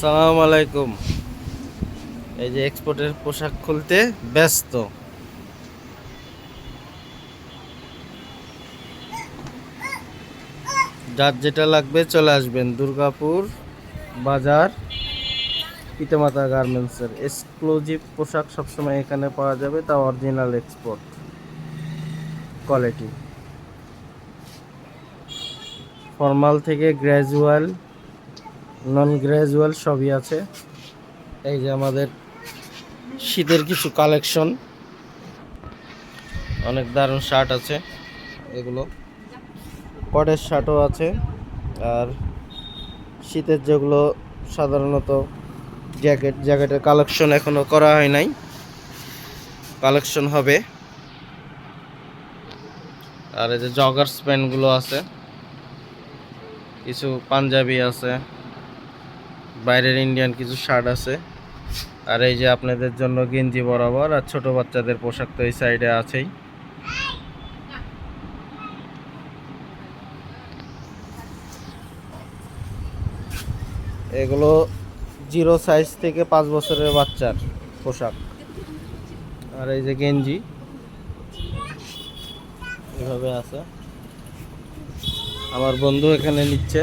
আসসালামু আলাইকুম। এই যে এক্সপোর্টের পোশাক খুলতে ব্যস্ত। যার যেটা লাগবে চলে আসবেন। দুর্গাপুর বাজার পিতামাতা গার্মেন্টসের এক্সক্লুসিভ পোশাক সবসময় এখানে পাওয়া যাবে, তা অরিজিনাল এক্সপোর্ট কোয়ালিটি। ফর্মাল থেকে গ্র্যাজুয়াল নন গ্র্যাজুয়াল সবই আছে। এই যে আমাদের শীতের কিছু কালেকশন অনেক দারুণ শার্ট আছে এগুলো। কটের শার্টও আছে। আর শীতের যেগুলো সাধারণত জ্যাকেট জ্যাকেটের কালেকশন এখনও করা হয় নাই। কালেকশন হবে। আর এই যে জগার্স প্যান্টগুলো আছে। কিছু পাঞ্জাবি আছে। বাইরের ইন্ডিয়ান কিছু শার্ট আছে। আর এই যে আপনাদের জন্য গেঞ্জি বরাবর, আর ছোট বাচ্চাদের পোশাক তো এই সাইডে আছেই। এগুলো জিরো সাইজ থেকে পাঁচ বছরের বাচ্চার পোশাক। আর এই যে গেঞ্জি, এভাবে আছে। আমার বন্ধু এখানে নিচ্ছে।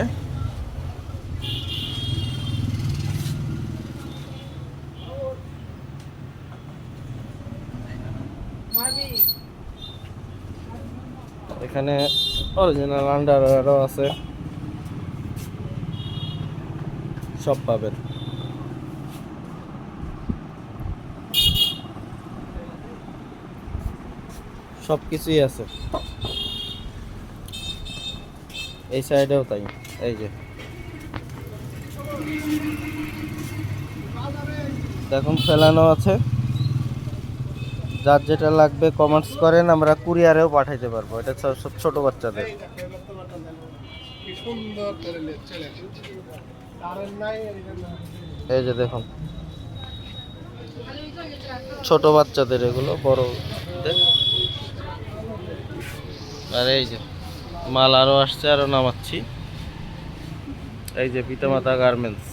এখানে অরিজিনাল আন্ডার আন্ডারওয়্যারও আছে। সব পাবেন। সব কিছুই আছে। এই সাইডেও তাই, এই যে। দেখুন, ফেলানো আছে। যার যেটা লাগবে কমেন্টস করেন, আমরা কুরিয়ারেও পাঠাইতে পারব। এটা ছোট বাচ্চাদের। এই যে দেখুন। ছোট বাচ্চাদের এগুলো বড় আর এই যে, মাল আরও আসছে, আরও নামাচ্ছি। এই যে পিতামাতা গার্মেন্টস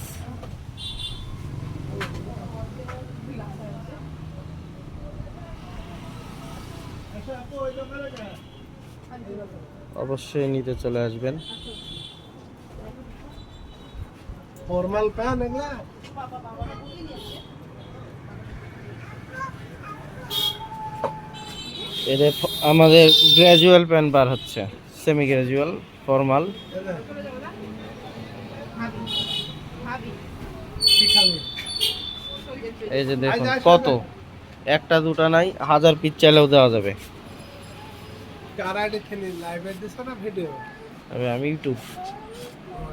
অবশ্যই নিতে চলে আসবেন। ফর্মাল প্যান্ট এগুলা? আমাদের গ্র্যাজুয়াল প্যান্ট বার হচ্ছে সেমি গ্র্যাজুয়াল ফর্মাল এই যে দেখুন কত? একটা দুটা নাই হাজার পিস চাইলেও দেওয়া যাবে। কারাটে খেলি? লাইভে দিছ না ভিডিও আমি আমি ইউটিউব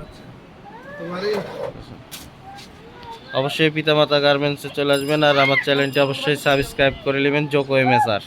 আচ্ছা। তোমারই? অবশ্যই পিতামাতা গার্মেন্টসে চলে আসবেন আর আমার চ্যানেলটি অবশ্যই সাবস্ক্রাইব করে নেবেন জোকো এম এস আর